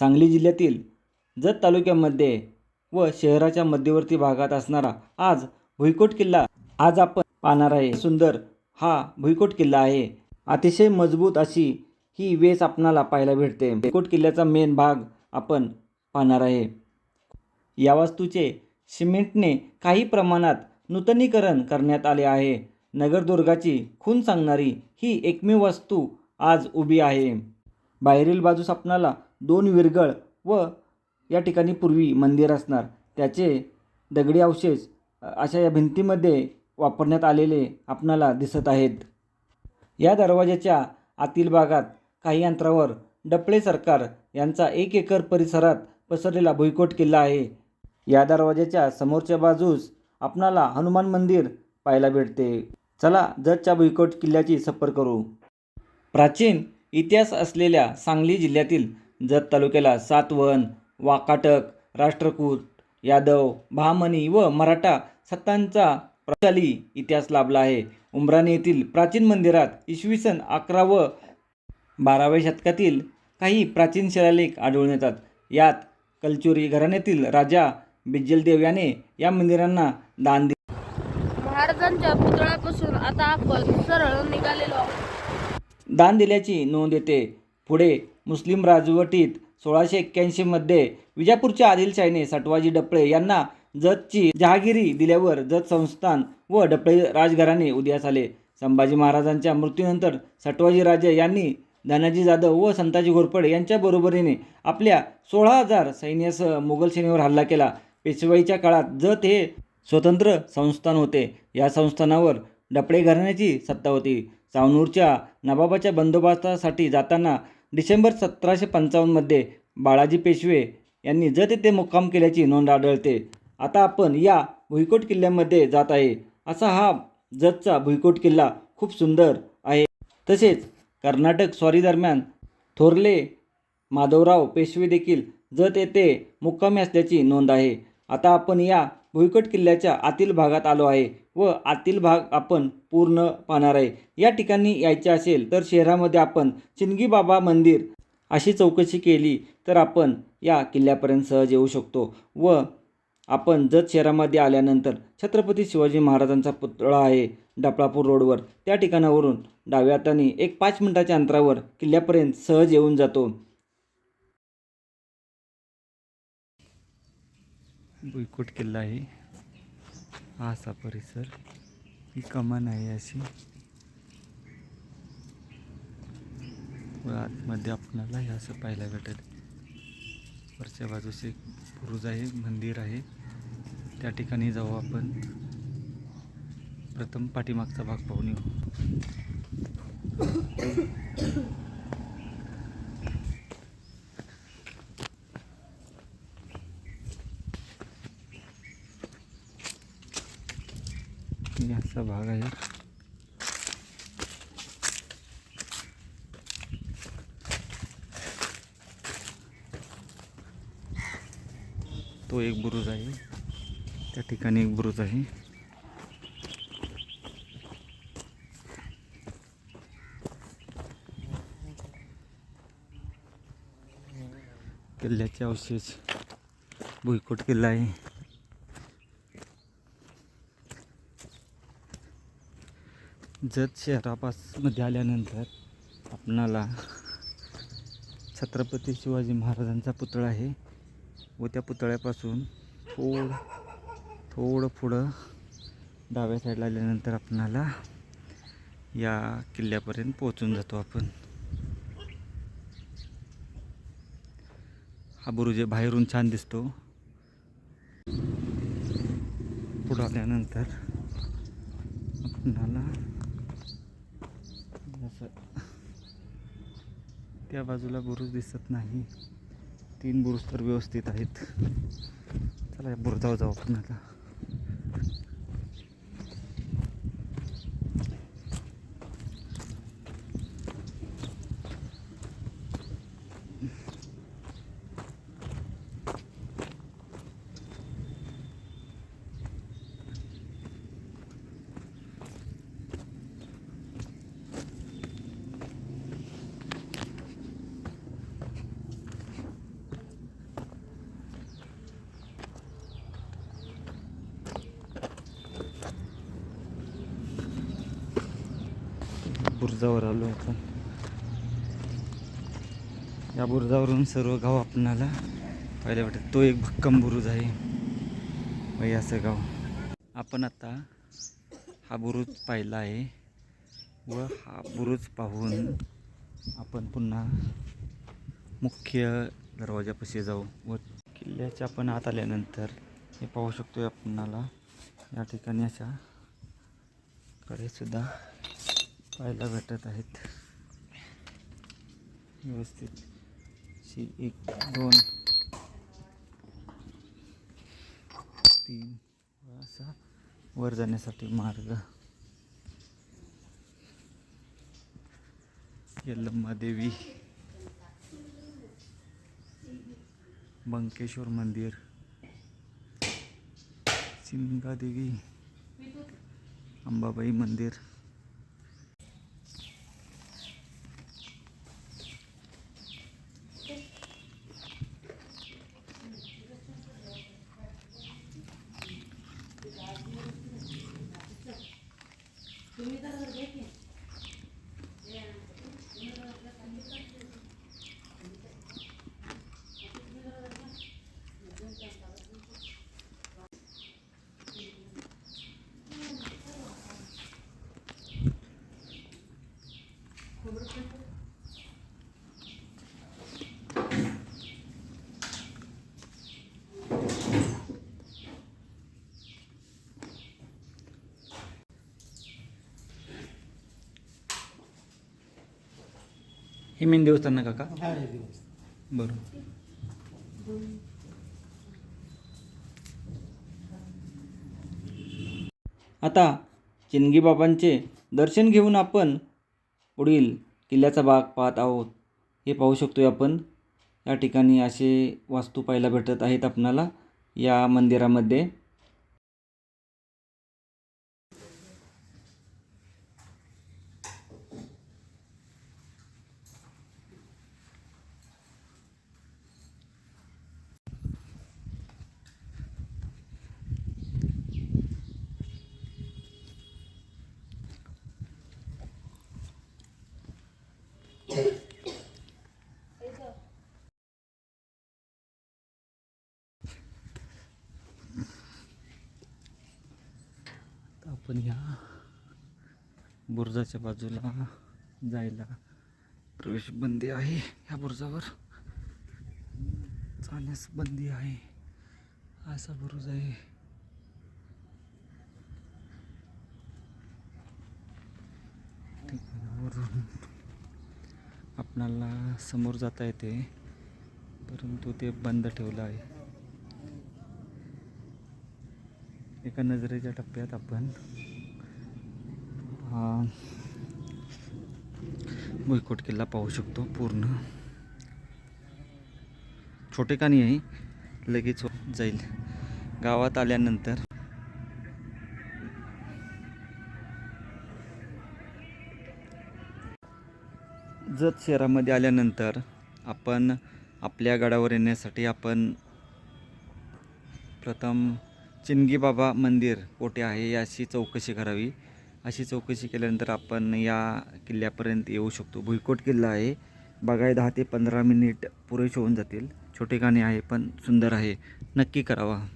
सांगली जिल्ह्यातील जत तालुक्यामध्ये व शहराच्या मध्यवर्ती भागात असणारा आज भुईकोट किल्ला आज आपण पाहणार आहे. सुंदर हा भुईकोट किल्ला आहे. अतिशय मजबूत अशी ही वेस आपणाला पाहायला भेटते. भुईकोट किल्ल्याचा मेन भाग आपण पाहणार आहे. या वास्तूचे सिमेंटने काही प्रमाणात नूतनीकरण करण्यात आले आहे. नगरदुर्गाची खून सांगणारी ही एकमेव वास्तू आज उभी आहे. बाहेरील बाजूस आपणाला दोन विरगळ व या ठिकाणी पूर्वी मंदिर असणार. त्याचे दगडी अवशेष अशा या भिंतीमध्ये वापरण्यात आलेले आपणाला दिसत आहेत. या दरवाजाच्या आतील भागात काही अंतरावर डपळे सरकार यांचा एक एकर परिसरात पसरलेला भुईकोट किल्ला आहे. या दरवाजाच्या समोरच्या बाजूस आपणाला हनुमान मंदिर पाहायला भेटते. चला जतच्या भुईकोट किल्ल्याची सफर करू. प्राचीन इतिहास असलेल्या सांगली जिल्ह्यातील जत तालुक्याला सातवन वाकाटक राष्ट्रकूट यादव बहामनी व मराठा सत्तांचा प्रशाली इतिहास लाभला आहे. उमराणे येथील प्राचीन मंदिरात इसवी सन अकरा व बाराव्या शतकातील काही प्राचीन शिलालेख आढळून येतात. यात कलचुरी घराण्यातील राजा बिज्जलदेव याने या मंदिरांना दान दिले. महाराजांच्या पुतळ्यापासून आता आपण सरळ निघालेलो दान दिल्याची नोंद येते. पुढे मुस्लिम राजवटीत सोळाशे एक्क्याऐंशीमध्ये विजापूरच्या आदिलशाहीने सटवाजी डपळे यांना जतची जहागिरी दिल्यावर जत संस्थान व डपळे राजघराणे उदयास आले. संभाजी महाराजांच्या मृत्यूनंतर सटवाजी राजे यांनी धनाजी जाधव व संताजी घोरपडे यांच्या बरोबरीने आपल्या सोळा हजार सैन्यासह मुघल सेनेवर हल्ला केला. पेशवाईच्या काळात जत हे स्वतंत्र संस्थान होते. या संस्थानावर डपळे घराण्याची सत्ता होती. सावनूरच्या नवाबाच्या बंदोबस्तासाठी जाताना डिसेंबर सतराशे पंचावन्नमध्ये बाळाजी पेशवे यांनी जत येथे मुक्काम केल्याची नोंद आढळते. आता आपण या भुईकोट किल्ल्यामध्ये जात आहे. असा हा जतचा भुईकोट किल्ला खूप सुंदर आहे. तसेच कर्नाटक स्वारीदरम्यान थोरले माधवराव पेशवे देखील जत येथे मुक्कामी असल्याची नोंद आहे. आता आपण या भुईकोट किल्ल्याच्या आतील भागात आलो आहे व आतील भाग आपण पूर्ण पाहणार आहे. या ठिकाणी यायचे असेल तर शहरामध्ये आपण चिनगी बाबा मंदिर अशी चौकशी केली तर आपण या किल्ल्यापर्यंत सहज येऊ शकतो व आपण जत शहरामध्ये आल्यानंतर छत्रपती शिवाजी महाराजांचा पुतळा आहे डपळापूर रोडवर. त्या ठिकाणावरून डाव्या हाताने एक पाच मिनिटाच्या अंतरावर किल्ल्यापर्यंत सहज येऊन जातो. भुईकोट किल्ला आहे. हा असा परिसर. ही कमान आहे अशी. व आतमध्ये आपणाला हे असं पाहायला भेटेल. वरच्या बाजूस एक बुरुज आहे मंदिर आहे. त्या ठिकाणी जाऊ आपण. प्रथम पाठीमागचा भाग पाहून येऊ हे असा भाग आहे. तो एक बुरुज आहे. त्या ठिकाणी एक बुरुज आहे. किल्ल्याचे अवशेष भुईकोट किल्ला आहे. जत शहरापासमध्ये आल्यानंतर आपणाला छत्रपती शिवाजी महाराजांचा पुतळा आहे व त्या पुतळ्यापासून थोडं थोडं पुढं डाव्या साईडला आल्यानंतर आपणाला या किल्ल्यापर्यंत पोहोचून जातो आपण. हा बुरुज बाहेरून छान दिसतो. पुढं आल्यानंतर आपणाला असं त्या बाजूला बुरुज दिसत नाही. तीन बुरुज तर व्यवस्थित आहेत. चला या बुरुजावर जाऊ आपण आता. बुरजावर आलो आपण. या बुरुजावरून सर्व गाव आपणाला पाहिलं वाटत तो एक भक्कम बुरुज आहे. असं गाव. आपण आता हा बुरुज पाहिला आहे व हा बुरुज पाहून आपण पुन्हा मुख्य दरवाजापाशी जाऊ व किल्ल्याच्या आपण आत आल्यानंतर हे पाहू शकतो आपणाला. या ठिकाणी अशा कडेसुद्धा पाहायला भेटत आहेत. व्यवस्थित. अशी एक दोन तीन असा वर जाण्यासाठी मार्ग. यल्लम्मा देवी. बंकेश्वर मंदिर. सिंगादेवी. अंबाबाई मंदिर. हे मेन देवस्थान ना काका? बरं. आता चिनगी बाबांचे दर्शन घेऊन आपण पुढील किल्ल्याचा भाग पाहत आहोत. हे पाहू शकतोय आपण. या ठिकाणी असे वास्तू पाहायला भेटत आहेत आपणाला या मंदिरामध्ये आता आपण ह्या बुरुजाच्या बाजूला जायला प्रवेश बंदी आहे ह्या बुरजावर. जाण्यास बंदी आहे. असा बुरुज आहे. ठिकाणावरून आपणाला समोर जाता येते परंतु ते बंद ठेवलं आहे. एका नजरेच्या टप्प्यात आपण हा भुईकोट किल्ला पाहू शकतो पूर्ण. छोटे कानी आहे लगेच जाईल. गावात आल्यानंतर. जत शहरामध्ये आल्यानंतर आपण आपल्या गडावर येण्यासाठी आपण प्रथम चिंगीबाबा मंदिर कोठे आहे याची चौकशी करावी. अशी चौकशी केल्यानंतर आपण या किल्ल्यापर्यंत येऊ शकतो. भुईकोट किल्ला आहे. बघाय दहा ते पंधरा मिनिट पुरेसे होऊन जातील. छोटे गाणे आहे पण सुंदर आहे. नक्की करावा.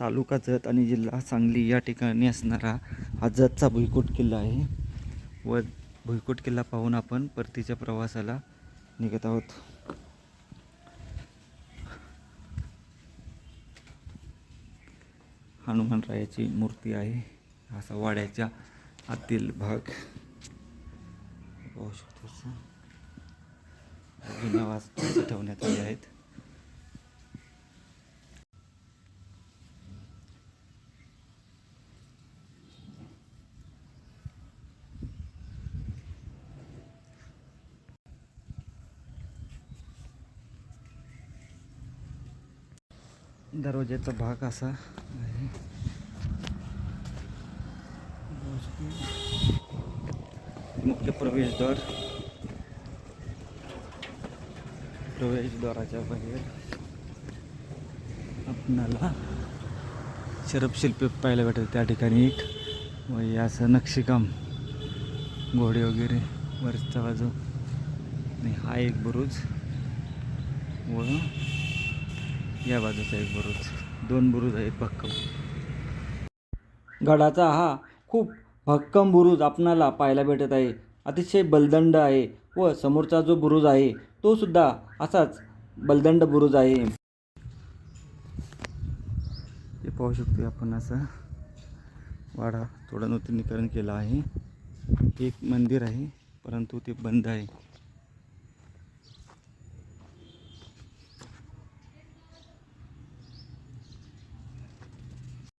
तालुका जत आणि जिल्हा सांगली या ठिकाणी असणारा हा जतचा भुईकोट किल्ला आहे. व भुईकोट किल्ला पाहून आपण परतीच्या प्रवासाला निघत आहोत. हनुमानरायाची मूर्ती आहे. असा वाड्याच्या आतील भाग. पाहू शकतो जुन्या वास्तू ठेवण्यात आले आहेत. दरवाज्याचा भाग असा आहे मुख्य प्रवेशद्वार. प्रवेशद्वाराच्या बाहेर आपणाला शरपशिल्पी पाहायला भेटतात त्या ठिकाणी एक व असं नक्षीकाम घोडे वगैरे वरचा बाजू. आणि हा एक बुरुज व या बाजूचा एक बुरुज. दोन बुरुज आहेत भक्कम. गडाचा हा खूप भक्कम बुरुज आपणाला पाहायला भेटत आहे. अतिशय बलदंड आहे व समोरचा जो बुरुज आहे तो सुद्धा असाच बलदंड बुरुज आहे. हे पाहू शकतो आपण असं वाडा थोडं नूतनीकरण केलं आहे. एक मंदिर आहे परंतु ते बंद आहे.